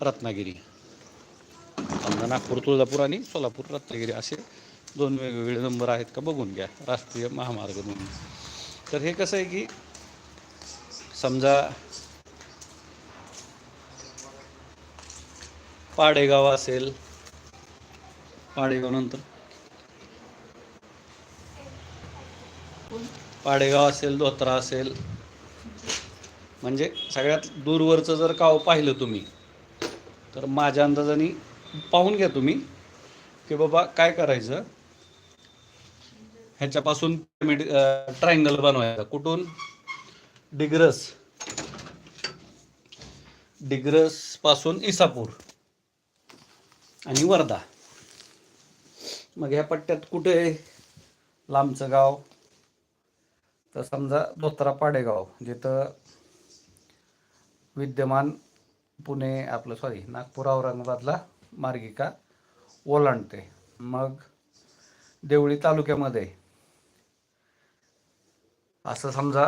रत्नागिरी. समजा नागपूर तुळजापूर आणि सोलापूर रत्नागिरी असे दोन वेगवेगळे नंबर आहेत का बघून घ्या. राष्ट्रीय महामार्ग म्हणून. तर हे कसं आहे की समजा पाडेगाव असेल पाडेगाव नंतर पाडेगाव असेल धोत्रा असेल म्हणजे सगळ्यात दूरवरचं जर गाव पाहिलं तुम्ही तर माझ्या अंदाजाने पाहून घ्या तुम्ही की बाबा काय करायचं. ह्याच्यापासून पिरमिड ट्रायंगल बनवायचा. कुठून? डिग्रस. डिग्रसपासून इसापूर. आणि वर्धा. मग ह्या पट्ट्यात कुठे आहे? लांबचं गाव. तर समजा धोत्रा पाडेगाव जिथं विद्यमान पुणे आपलं सॉरी नागपूर औरंगाबादला मार्गिका ओलांडते. मग देवळी तालुक्यामध्ये असं समजा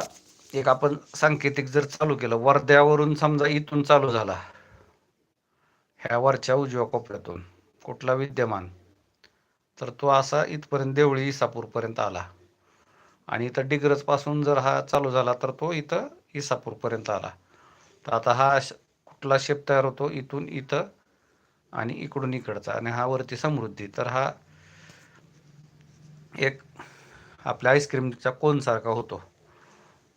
एक आपण सांकेतिक जर चालू केलं वर्ध्यावरून समजा इथून चालू झाला ह्या वरच्या उजव्या कोपऱ्यातून कुठला विद्यमान? तर तो असा इथपर्यंत देवळी इसापूरपर्यंत आला. आणि इथं डिग्रजपासून जर हा चालू झाला तर तो इथं इसापूरपर्यंत आला. तर आता हा आपला शेप तयार होतो इथून इथं आणि इकडून इकडचा. आणि हा वरती समृद्धी. तर हा एक आपल्या आईस्क्रीमचा कोनसारखा होतो.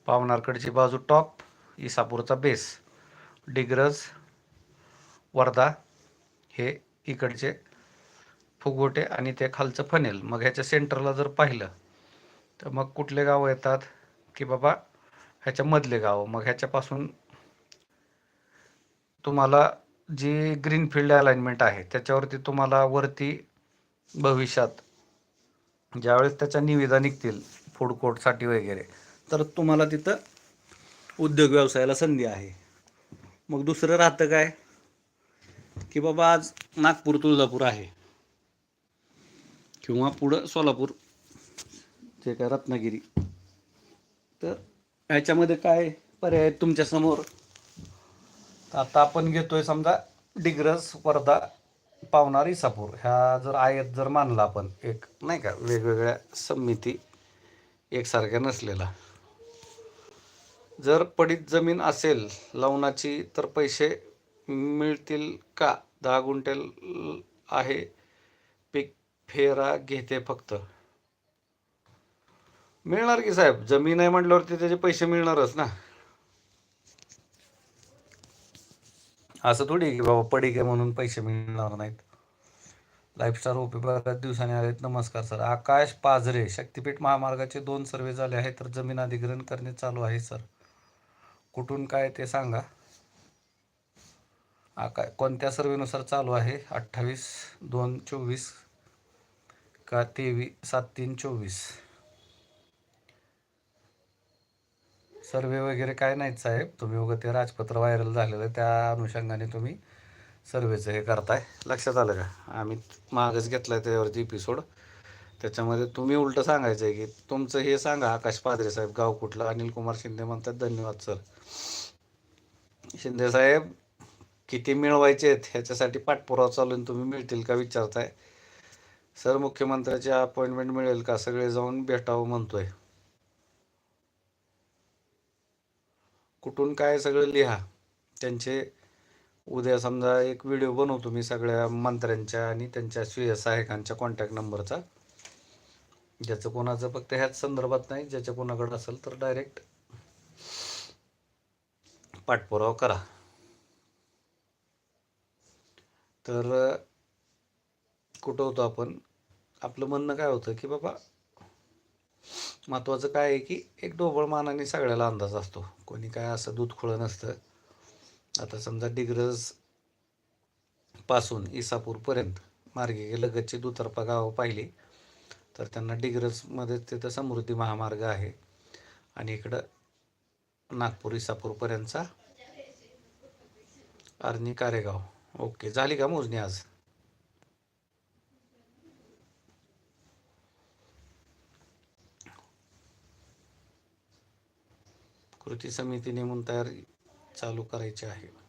पावनारकडची बाजू टॉप इसापूरचा बेस डिग्रज वर्धा हे इकडचे फुगवटे आणि ते खालचं फनेल मग ह्याच्या सेंटरला जर पाहिलं तर मग कुठले गावं येतात? की बाबा ह्याच्या मधले गावं. मग ह्याच्यापासून तुम्हाला जी ग्रीनफील्ड अलाइनमेंट आहे त्याच्यावरती तुम्हाला वरती भविष्यात ज्यावेळेस त्याच्या निविदा निघतील फूड कोर्टसाठी वगैरे तर तुम्हाला तिथं उद्योग व्यवसायाला संधी आहे. मग दुसरं राहतं काय? की बाबा आज नागपूर तुळजापूर आहे. किंवा पुढं सोलापूर जे काय रत्नागिरी. तर ह्याच्यामध्ये काय पर्याय आहेत तुमच्यासमोर आता आपण घेतोय समजा डिग्रस वर्धा पावणार इसापूर. ह्या जर आयत जर मानला आपण एक नाही का वेगवेगळ्या समिती एकसारख्या नसलेला जर पडीत जमीन असेल लवणाची तर पैसे मिळतील का? दहा गुंठे आहे पीक फेरा घेते फक्त. मिळणार की साहेब? जमीन आहे म्हटल्यावरती त्याचे पैसे मिळणारच ना. असं थोडी आहे की बाबा पडी आहे म्हणून पैसे मिळणार नाहीत. लाईफस्टार ओपी बऱ्याच दिवसांनी आलेत. नमस्कार सर. आकाश पाझरे शक्तिपीठ महामार्गाचे दोन सर्वे झाले आहेत तर जमीन अधिग्रहण करणे चालू आहे सर. कुठून काय ते सांगा. आका कोणत्या सर्वेनुसार चालू आहे? अठ्ठावीस दोन चोवीस का तेवीस सात तीन चोवीस? सर्वे वगैरे काय नाहीत साहेब. तुम्ही उगं ते राजपत्र व्हायरल झालेलं त्या अनुषंगाने तुम्ही सर्वेचं हे करताय. लक्षात आलं का? आम्ही मागच घेतलाय त्याच्यावरती एपिसोड त्याच्यामध्ये तुम्ही उलटं सांगायचं आहे की तुमचं हे सांगा आकाश पादरे साहेब गाव कुठलं? अनिल कुमार शिंदे म्हणतात धन्यवाद सर. शिंदे साहेब किती मिळवायचे आहेत? ह्याच्यासाठी पाठपुरावा चालून तुम्ही मिळतील का विचारताय? सर मुख्यमंत्र्याची अपॉइंटमेंट मिळेल का? सगळे जाऊन भेटावं म्हणतोय. कुठून काय सगळं लिहा. त्यांचे उद्या समजा एक व्हिडिओ बनवतो मी सगळ्या मंत्र्यांच्या आणि त्यांच्या स्वीय सहायकांच्या कॉन्टॅक्ट नंबरचा ज्याचं कोणाचं फक्त ह्याच संदर्भात नाही ज्याच्या कोणाकडे असेल तर डायरेक्ट पाठपुरावा करा. तर कुठं होतो आपण? आपलं म्हणणं काय होतं की बाबा महत्त्वाचं काय आहे की एक ढोबळ मानाने सगळ्याला अंदाज असतो. कोणी काय असं दूध खुळं नसतं. आता समजा डिग्रजपासून इसापूरपर्यंत मार्गे लगतची दुतर्फा गावं पाहिली तर त्यांना डिग्रजमध्ये तिथं समृद्धी महामार्ग आहे. आणि इकडं नागपूर इसापूरपर्यंतचा अर्नी कारेगाव. ओके झाली का मोजणी आज? कृती समिती नेमून तयारी चालू करायची आहे.